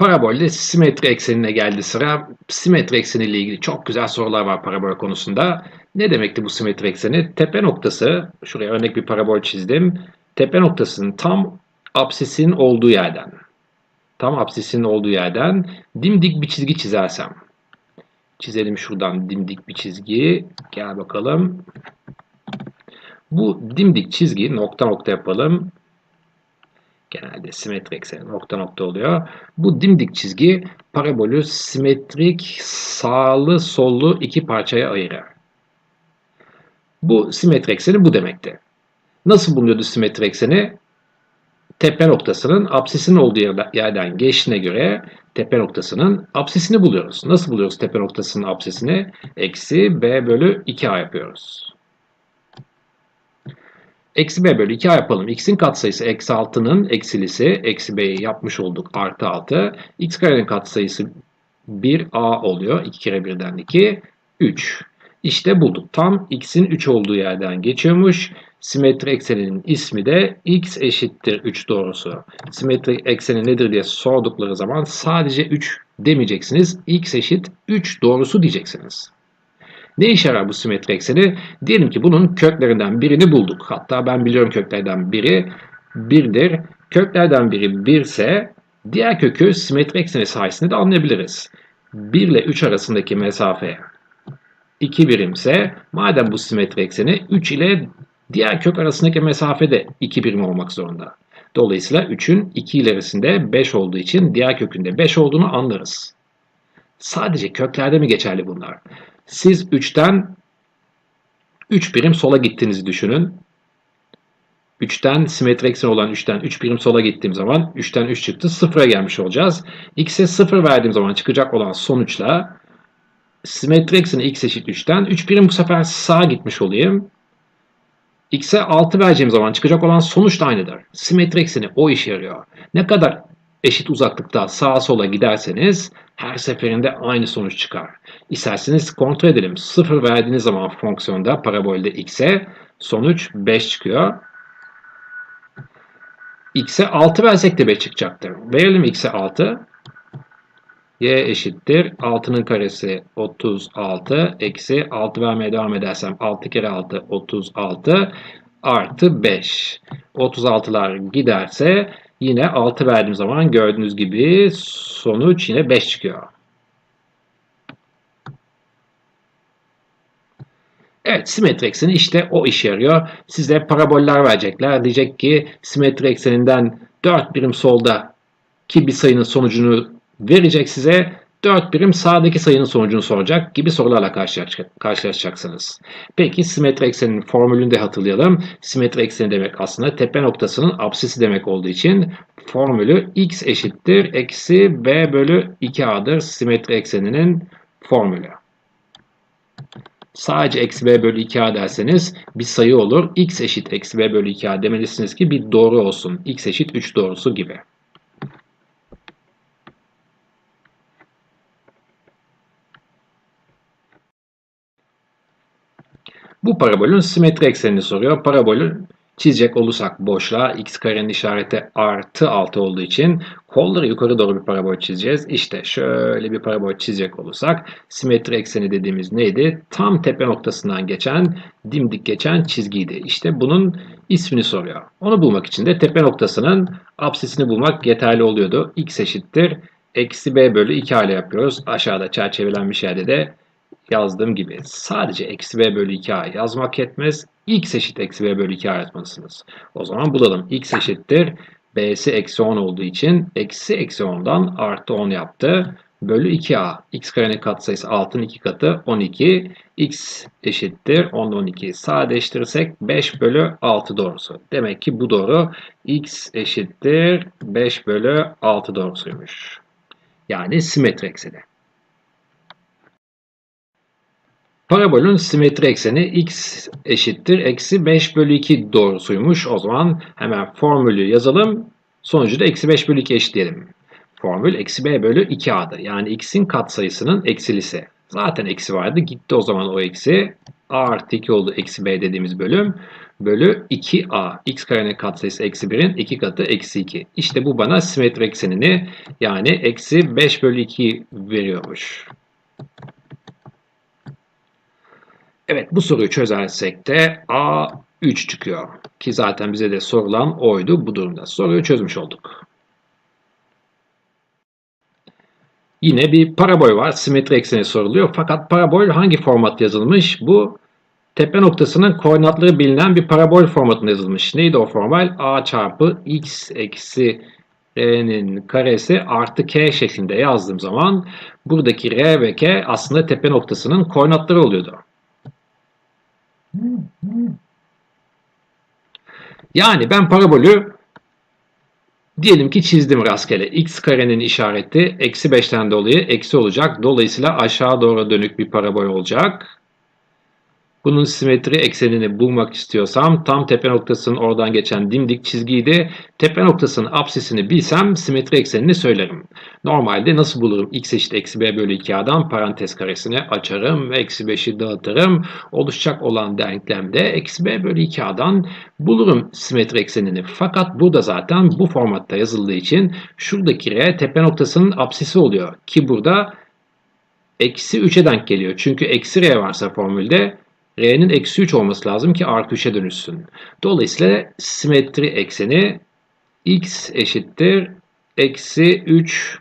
Parabolde simetri eksenine geldi sıra. Simetri ekseniyle ilgili çok güzel sorular var parabol konusunda. Ne demekti bu simetri ekseni? Tepe noktası, şuraya örnek bir parabol çizdim. Tepe noktasının tam apsisin olduğu yerden, tam apsisin olduğu yerden dimdik bir çizgi çizersem. Çizelim şuradan dimdik bir çizgi. Gel bakalım. Bu dimdik çizgi nokta nokta yapalım. Genelde simetrik ekseni nokta nokta oluyor. Bu dimdik çizgi parabolü simetrik sağlı sollu iki parçaya ayırır. Bu simetrik ekseni bu demekti. Nasıl bulunuyordu simetrik ekseni? Tepe noktasının apsisinin olduğu yerden geçtiğine göre tepe noktasının apsisini buluyoruz. Nasıl buluyoruz tepe noktasının apsisini? Eksi b bölü 2a yapıyoruz. Eksi b bölü 2a yapalım. x'in katsayısı eksi 6'nın eksilisi. Eksi b'yi yapmış olduk. Artı 6. x karenin katsayısı 1a oluyor. 2 kere 1'den 2. 3. İşte bulduk. Tam x'in 3 olduğu yerden geçiyormuş. Simetri ekseninin ismi de x eşittir 3 doğrusu. Simetri ekseni nedir diye sordukları zaman sadece 3 demeyeceksiniz. x eşit 3 doğrusu diyeceksiniz. Ne işe yarar bu simetri ekseni? Diyelim ki bunun köklerinden birini bulduk. Hatta ben biliyorum köklerden biri 1'dir. Köklerden biri 1 ise diğer kökü simetri ekseni sayesinde de anlayabiliriz. 1 ile 3 arasındaki mesafe 2 birimse madem bu simetri ekseni 3 ile diğer kök arasındaki mesafe de 2 birim olmak zorunda. Dolayısıyla 3'ün 2 ilerisinde 5 olduğu için diğer kökünde 5 olduğunu anlarız. Sadece köklerde mi geçerli bunlar? Siz 3'ten 3 birim sola gittiğinizi düşünün. 3'ten simetri eksen olan 3'ten 3 birim sola gittiğim zaman 3'ten 3 çıktı 0'a gelmiş olacağız. X'e 0 verdiğim zaman çıkacak olan sonuçla simetri ekseni x eşit 3'ten 3 birim bu sefer sağa gitmiş olayım. X'e 6 vereceğim zaman çıkacak olan sonuç da aynıdır. Simetri ekseni o işe yarıyor. Ne kadar eşit uzaklıkta sağa sola giderseniz her seferinde aynı sonuç çıkar. İsterseniz kontrol edelim. 0 verdiğiniz zaman fonksiyonda parabolde x'e sonuç 5 çıkıyor. x'e 6 versek de 5 çıkacaktır. Verelim x'e 6 y eşittir 6'nın karesi 36 eksi 6 vermeye devam edersem 6 kere 6 36 artı 5. 36'lar giderse yine 6 verdiğim zaman gördüğünüz gibi sonuç yine 5 çıkıyor. Evet simetri ekseni işte o işe yarıyor. Size paraboller verecekler. Diyecek ki simetri ekseninden 4 birim solda ki bir sayının sonucunu verecek size 4 birim sağdaki sayının sonucunu soracak gibi sorularla karşılaşacaksınız. Peki simetri ekseninin formülünü de hatırlayalım. Simetri ekseni demek aslında tepe noktasının apsisi demek olduğu için formülü x eşittir eksi b bölü 2a'dır simetri ekseninin formülü. Sadece eksi b bölü 2a derseniz bir sayı olur. x eşit eksi b bölü 2a demelisiniz ki bir doğru olsun. x eşit 3 doğrusu gibi. Bu parabolün simetri eksenini soruyor. Parabolü çizecek olursak boşluğa x karenin işareti artı 6 olduğu için kolları yukarı doğru bir parabol çizeceğiz. İşte şöyle bir parabol çizecek olursak simetri ekseni dediğimiz neydi? Tam tepe noktasından geçen dimdik geçen çizgiydi. İşte bunun ismini soruyor. Onu bulmak için de tepe noktasının apsisini bulmak yeterli oluyordu. x eşittir eksi b bölü 2 ile yapıyoruz. Aşağıda çerçevelenmiş yerde de yazdığım gibi sadece eksi b bölü 2a yazmak yetmez. x eşit eksi b bölü 2a yazmalısınız. O zaman bulalım. x eşittir b'si eksi 10 olduğu için eksi eksi 10'dan artı 10 yaptı. Bölü 2a. x karenin katsayısı 6'nın 2 katı 12. x eşittir 10 12. Sadeleştirirsek 5 bölü 6 doğrusu. Demek ki bu doğru x eşittir 5 bölü 6 doğrusuymuş. Yani simetri ekseni. Parabolün simetri ekseni x eşittir eksi 5 bölü 2 doğrusuymuş. O zaman hemen formülü yazalım. Sonucu da eksi 5 bölü 2 eşitleyelim. Formül eksi b bölü 2a'dır. Yani x'in katsayısının eksilisi. Zaten eksi vardı. Gitti o zaman o eksi. A artı 2 oldu eksi b dediğimiz bölüm. bölü 2a. x karenin katsayısı eksi 1'in 2 katı eksi 2. İşte bu bana simetri eksenini yani eksi 5 bölü 2 veriyormuş. Evet bu soruyu çözersek de a 3 çıkıyor. Ki zaten bize de sorulan oydu bu durumda. Soruyu çözmüş olduk. Yine bir parabol var. Simetri ekseni soruluyor. Fakat parabol hangi format yazılmış? Bu tepe noktasının koordinatları bilinen bir parabol formatında yazılmış. Neydi o formal? a çarpı x eksi r'nin karesi artı k şeklinde yazdığım zaman buradaki r ve k aslında tepe noktasının koordinatları oluyordu. Yani ben parabolü diyelim ki çizdim rastgele. x karenin işareti eksi 5'ten dolayı eksi olacak. Dolayısıyla aşağı doğru dönük bir parabol olacak. Bunun simetri eksenini bulmak istiyorsam tam tepe noktasının oradan geçen dimdik çizgiyi de tepe noktasının apsisini bilsem simetri eksenini söylerim. Normalde nasıl bulurum? x eşit eksi b bölü 2a'dan parantez karesini açarım. Eksi 5'i dağıtırım. Oluşacak olan denklemde eksi b bölü 2a'dan bulurum simetri eksenini. Fakat burada zaten bu formatta yazıldığı için şuradaki r tepe noktasının apsisi oluyor. Ki burada eksi 3'e denk geliyor. Çünkü eksi r varsa formülde R'nin eksi 3 olması lazım ki artı 3'e dönüşsün. Dolayısıyla simetri ekseni x eşittir eksi 3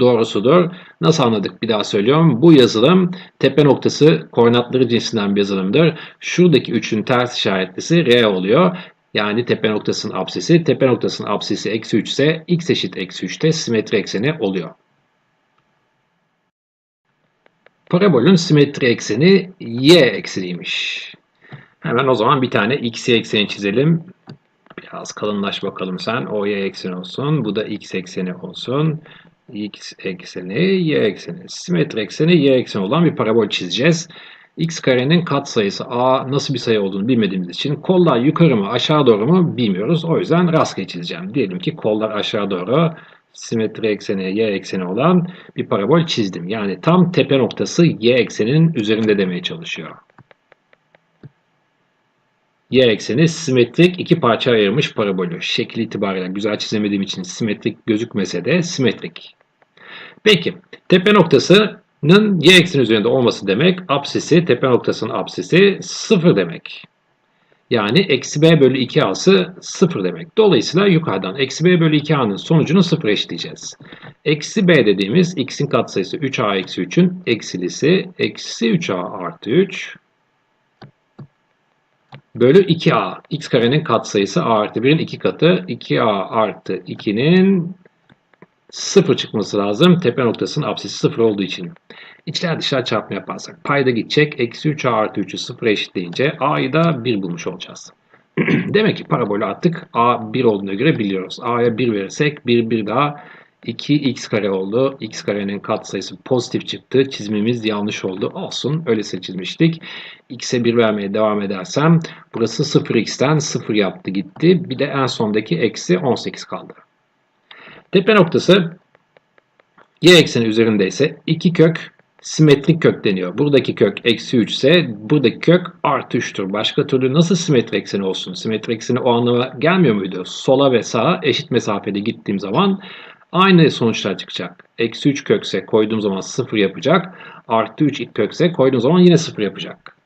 doğrusudur. Nasıl anladık bir daha söylüyorum. Bu yazılım tepe noktası koordinatları cinsinden bir yazılımdır. Şuradaki 3'ün ters işaretlisi R oluyor. Yani tepe noktasının apsisi. Tepe noktasının apsisi eksi 3 ise x eşit eksi 3'te simetri ekseni oluyor. Parabolün simetri ekseni y ekseniymiş. Hemen o zaman bir tane x y ekseni çizelim. Biraz kalınlaş bakalım sen. O y ekseni olsun. Bu da x ekseni olsun. x ekseni, y ekseni. Simetri ekseni y ekseni olan bir parabol çizeceğiz. x karenin katsayısı a nasıl bir sayı olduğunu bilmediğimiz için kollar yukarı mı aşağı doğru mu bilmiyoruz. O yüzden rastgele çizeceğim. Diyelim ki kollar aşağı doğru simetri ekseni y ekseni olan bir parabol çizdim. Yani tam tepe noktası y ekseninin üzerinde demeye çalışıyor. Y ekseni simetrik iki parça ayırmış parabolü. Şekil itibariyle güzel çizemediğim için simetrik gözükmese de simetrik. Peki tepe noktasının y ekseni üzerinde olması demek apsisi, tepe noktasının apsisi sıfır demek. Yani eksi b bölü 2a'sı 0 demek. Dolayısıyla yukarıdan eksi b bölü 2a'nın sonucunu 0 eşitleyeceğiz. Eksi b dediğimiz x'in katsayısı 3a eksi 3'ün eksilisi eksi 3a artı 3 bölü 2a. x karenin katsayısı a artı 1'in 2 katı. 2a artı 2'nin 0 çıkması lazım. Tepe noktasının apsisi 0 olduğu için. İçler dışlar çarpma yaparsak payda gidecek. Eksi 3a artı 3'ü 0 eşitleyince a'yı da 1 bulmuş olacağız. Demek ki parabolü attık. a 1 olduğuna göre biliyoruz. a'ya 1 verirsek 1 1 daha 2x kare oldu. x karenin katsayısı pozitif çıktı. Çizimimiz yanlış oldu. Olsun. Öyle seçilmiştik. x'e 1 vermeye devam edersem burası 0x'ten 0 yaptı gitti. Bir de en sondaki eksi 18 kaldı. Tepe noktası y ekseni üzerindeyse 2 kök simetrik kök deniyor. Buradaki kök eksi 3 ise buradaki kök artı 3'tür. Başka türlü nasıl simetri ekseni olsun? Simetri ekseni o anlama gelmiyor muydu? Sola ve sağa eşit mesafede gittiğim zaman aynı sonuçlar çıkacak. Eksi 3 kökse koyduğum zaman 0 yapacak. Artı 3 kökse koyduğum zaman yine 0 yapacak.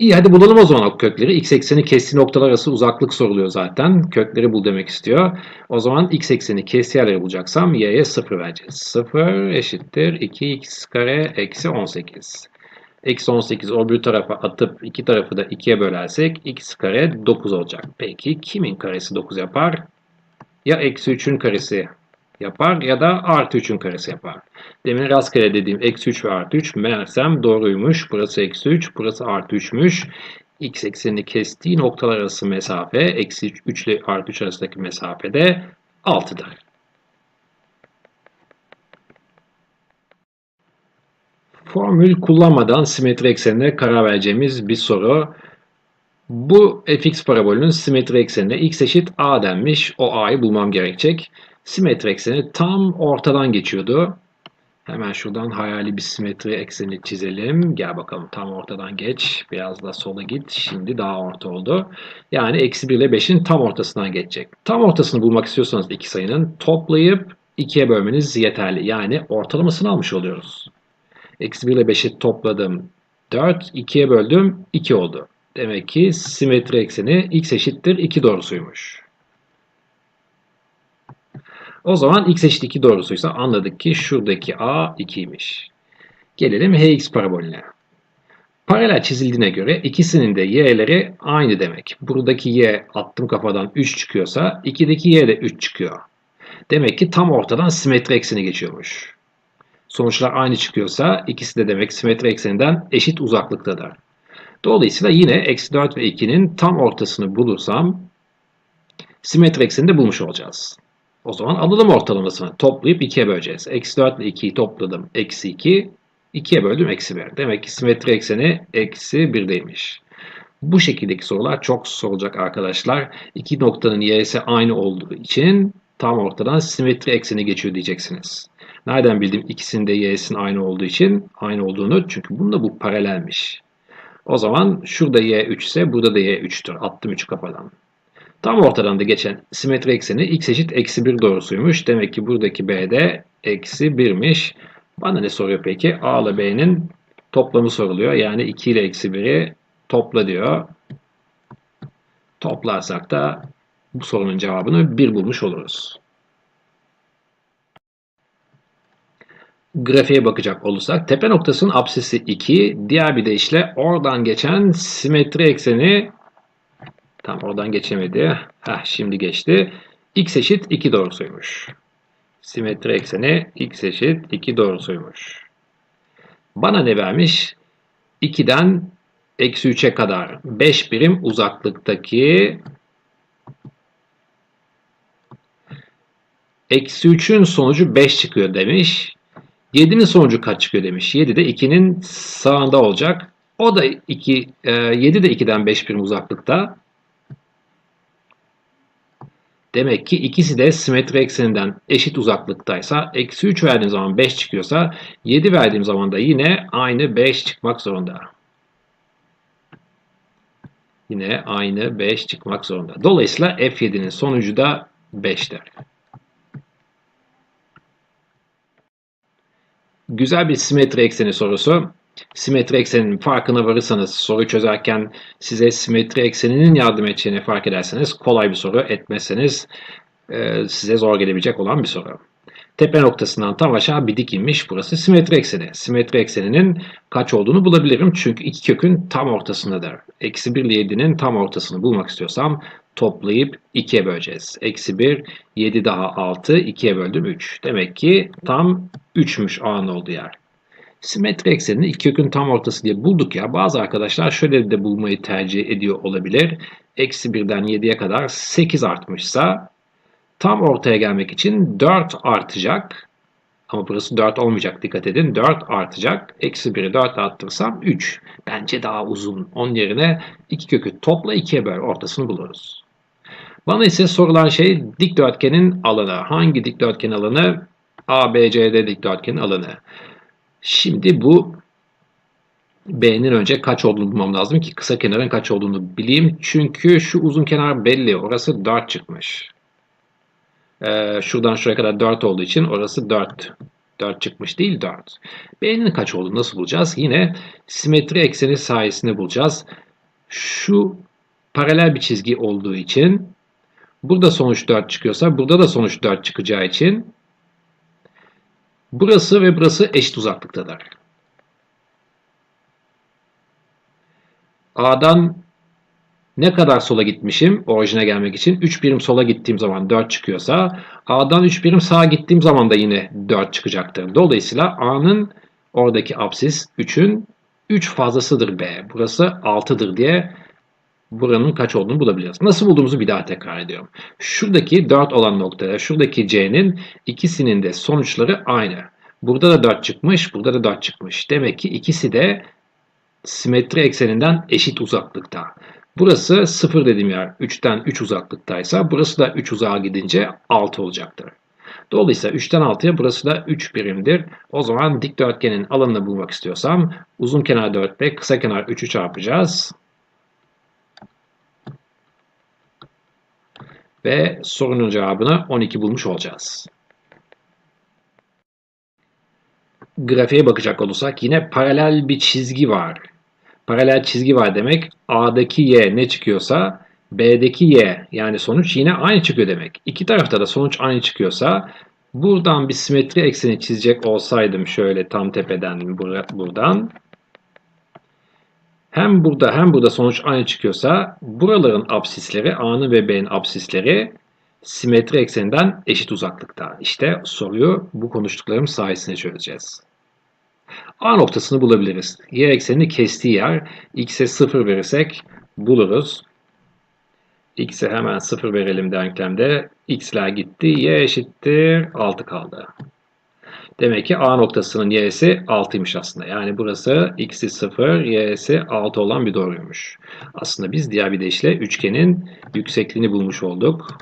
İyi hadi bulalım o zaman o kökleri. X ekseni kestiği noktalar arası uzaklık soruluyor zaten. Kökleri bul demek istiyor. O zaman x ekseni kestiği yerleri bulacaksam y'ye 0 vereceğiz. 0 eşittir 2x kare eksi 18. Eksi 18 o bir tarafa atıp iki tarafı da 2'ye bölersek x kare 9 olacak. Peki kimin karesi 9 yapar? Ya eksi 3'ün karesi yapar ya da artı 3'ün karesi yapar. Demin rastgele dediğim eksi 3 ve artı 3 meğersem doğruymuş. Burası eksi 3, burası artı 3'müş. X eksenini kestiği noktalar arası mesafe eksi 3 ile artı 3 arasındaki mesafede 6'dır. Formül kullanmadan simetri eksenine karar vereceğimiz bir soru. Bu fx parabolünün simetri eksenine x eşit a denmiş. O a'yı bulmam gerekecek. Simetri ekseni tam ortadan geçiyordu. Hemen şuradan hayali bir simetri ekseni çizelim. Gel bakalım tam ortadan geç. Biraz da sola git. Şimdi daha orta oldu. Yani eksi 1 ile 5'in tam ortasından geçecek. Tam ortasını bulmak istiyorsanız iki sayının toplayıp 2'ye bölmeniz yeterli. Yani ortalamasını almış oluyoruz. Eksi 1 ile 5'i topladım. 4, 2'ye böldüm. 2 oldu. Demek ki simetri ekseni x eşittir 2 doğrusuymuş. O zaman x eşit 2 doğrusuysa anladık ki şuradaki a 2'ymiş. Gelelim hx parabolüne. Paralel çizildiğine göre ikisinin de y'leri aynı demek. Buradaki y attım kafadan 3 çıkıyorsa 2'deki y de 3 çıkıyor. Demek ki tam ortadan simetri ekseni geçiyormuş. Sonuçlar aynı çıkıyorsa ikisi de demek simetri ekseninden eşit uzaklıktadır. Dolayısıyla yine eksi 4 ve 2'nin tam ortasını bulursam simetri eksenini de bulmuş olacağız. O zaman alalım ortalamasını. Toplayıp 2'ye böleceğiz. Eksi 4 ile 2'yi topladım. Eksi 2. 2'ye böldüm. Eksi 1. Demek ki simetri ekseni eksi 1'deymiş. Bu şekildeki sorular çok sorulacak arkadaşlar. İki noktanın y'si aynı olduğu için tam ortadan simetri ekseni geçiyor diyeceksiniz. Nereden bildim ikisinin de y'sinin aynı olduğu için aynı olduğunu? Çünkü bunda bu paralelmiş. O zaman şurada y 3 ise burada da y 3'tür. Attım 3'ü kafadan. Tam ortadan da geçen simetri ekseni x eşit eksi 1 doğrusuymuş. Demek ki buradaki b de eksi 1'miş. Bana ne soruyor peki? a ile b'nin toplamı soruluyor. Yani 2 ile eksi 1'i topla diyor. Toplarsak da bu sorunun cevabını 1 bulmuş oluruz. Grafiğe bakacak olursak tepe noktasının apsisi 2, diğer bir deyişle oradan geçen simetri ekseni tam oradan geçemedi. Heh, şimdi geçti. x eşit 2 doğrusuymuş. Simetri ekseni x eşit 2 doğrusuymuş. Bana ne vermiş? 2'den eksi 3'e kadar 5 birim uzaklıktaki eksi 3'ün sonucu 5 çıkıyor demiş. 7'nin sonucu kaç çıkıyor demiş. 7 de 2'nin sağında olacak. O da 2, 7 de 2'den 5 birim uzaklıkta. Demek ki ikisi de simetri ekseninden eşit uzaklıktaysa eksi 3 verdiğim zaman 5 çıkıyorsa 7 verdiğim zaman da yine aynı 5 çıkmak zorunda. Yine aynı 5 çıkmak zorunda. Dolayısıyla F7'nin sonucu da 5'ter. Güzel bir simetri ekseni sorusu. Simetri ekseninin farkına varırsanız soru çözerken size simetri ekseninin yardım edeceğini fark ederseniz kolay bir soru etmezseniz e, size zor gelebilecek olan bir soru. Tepe noktasından tam aşağı bir dik inmiş. Burası simetri ekseni. Simetri ekseninin kaç olduğunu bulabilirim. Çünkü iki kökün tam ortasındadır. Eksi 1 ile 7'nin tam ortasını bulmak istiyorsam toplayıp 2'ye böleceğiz. Eksi 1, 7 daha 6, 2'ye böldüm 3. Demek ki tam 3'müş A'nın olduğu yer. Simetri eksenini iki kökün tam ortası diye bulduk ya. Bazı arkadaşlar şöyle de bulmayı tercih ediyor olabilir. Eksi 1'den 7'ye kadar 8 artmışsa tam ortaya gelmek için 4 artacak. Ama burası 4 olmayacak dikkat edin. 4 artacak. Eksi 1'i 4 arttırsam 3. Bence daha uzun. Onun yerine iki kökü topla 2'ye böl ortasını buluruz. Bana ise sorulan şey dikdörtgenin alanı. Hangi dikdörtgen alanı? ABCD dikdörtgenin alanı. Şimdi bu B'nin önce kaç olduğunu bulmam lazım ki kısa kenarın kaç olduğunu bileyim. Çünkü şu uzun kenar belli. Orası 4 çıkmış. Ee, şuradan şuraya kadar 4 olduğu için orası 4. 4 çıkmış değil 4. B'nin kaç olduğunu nasıl bulacağız? Yine simetri ekseni sayesinde bulacağız. Şu paralel bir çizgi olduğu için burada sonuç 4 çıkıyorsa burada da sonuç 4 çıkacağı için Burası ve burası eşit uzaklıktadır. A'dan ne kadar sola gitmişim orijine gelmek için? 3 birim sola gittiğim zaman 4 çıkıyorsa A'dan 3 birim sağa gittiğim zaman da yine 4 çıkacaktır. Dolayısıyla A'nın oradaki apsis 3'ün 3 fazlasıdır B. Burası 6'dır diye buranın kaç olduğunu bulabiliriz. Nasıl bulduğumuzu bir daha tekrar ediyorum. Şuradaki 4 olan noktada şuradaki C'nin ikisinin de sonuçları aynı. Burada da 4 çıkmış, burada da 4 çıkmış. Demek ki ikisi de simetri ekseninden eşit uzaklıkta. Burası 0 dediğim yer 3'ten 3 uzaklıktaysa burası da 3 uzağa gidince 6 olacaktır. Dolayısıyla 3'ten 6'ya burası da 3 birimdir. O zaman dikdörtgenin alanını bulmak istiyorsam uzun kenar 4 ile kısa kenar 3'ü çarpacağız. Ve sorunun cevabını 12 bulmuş olacağız. Grafiğe bakacak olursak yine paralel bir çizgi var. Paralel çizgi var demek A'daki Y ne çıkıyorsa B'deki Y yani sonuç yine aynı çıkıyor demek. İki tarafta da sonuç aynı çıkıyorsa buradan bir simetri ekseni çizecek olsaydım şöyle tam tepeden buradan hem burada hem burada sonuç aynı çıkıyorsa buraların absisleri A'nın ve B'nin absisleri simetri ekseninden eşit uzaklıkta. İşte soruyu bu konuştuklarım sayesinde çözeceğiz. A noktasını bulabiliriz. Y eksenini kestiği yer x'e 0 verirsek buluruz. x'e hemen 0 verelim denklemde. x'ler gitti. y eşittir 6 kaldı. Demek ki A noktasının y'si 6'ymış aslında. Yani burası x'i 0, y'si 6 olan bir doğruymuş. Aslında biz diğer bir deyişle üçgenin yüksekliğini bulmuş olduk.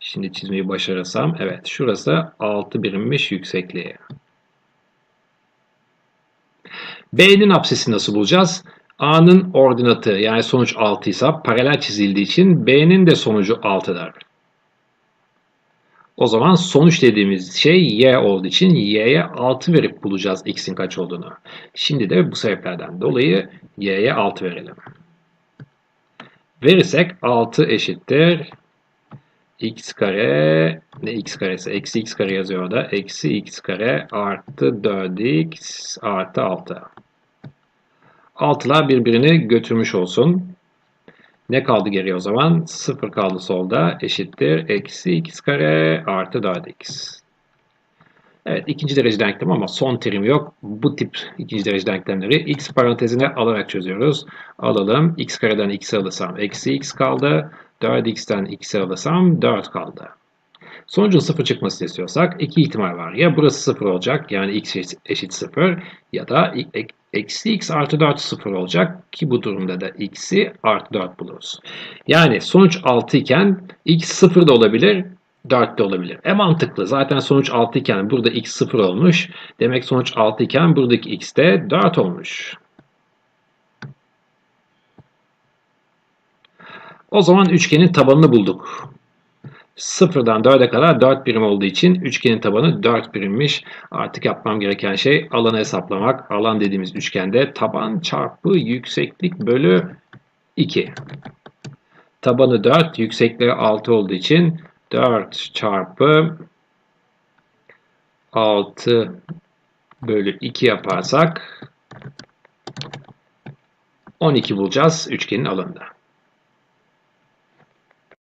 Şimdi çizmeyi başarırsam, evet şurası 6 birimmiş yüksekliği. B'nin apsisini nasıl bulacağız? A'nın ordinatı yani sonuç 6 ise paralel çizildiği için B'nin de sonucu 6'dır. O zaman sonuç dediğimiz şey y olduğu için y'ye 6 verip bulacağız x'in kaç olduğunu. Şimdi de bu sebeplerden dolayı y'ye 6 verelim. Verirsek 6 eşittir x kare ne x karesi eksi x kare yazıyor orada eksi x kare artı 4x artı 6 altılar birbirini götürmüş olsun ne kaldı geriye o zaman 0 kaldı solda eşittir eksi x kare artı 4x Evet ikinci derece denklem ama son terim yok. Bu tip ikinci derece denklemleri x parantezine alarak çözüyoruz. Alalım. x kareden x'i alırsam eksi x kaldı. 4x'ten x'i alırsam 4 kaldı. Sonucun 0 çıkmasını istiyorsak iki ihtimal var. Ya burası 0 olacak yani x eşit 0 ya da eksi x artı 4 0 olacak ki bu durumda da x'i artı 4 buluruz. Yani sonuç 6 iken x 0 da olabilir 4 de olabilir. E mantıklı. Zaten sonuç 6 iken burada x 0 olmuş. Demek sonuç 6 iken buradaki x de 4 olmuş. O zaman üçgenin tabanını bulduk. Sıfırdan 4'e kadar 4 birim olduğu için üçgenin tabanı 4 birimmiş. Artık yapmam gereken şey alanı hesaplamak. Alan dediğimiz üçgende taban çarpı yükseklik bölü 2. Tabanı 4, yüksekliği 6 olduğu için 4 çarpı 6 bölü 2 yaparsak 12 bulacağız üçgenin alanında.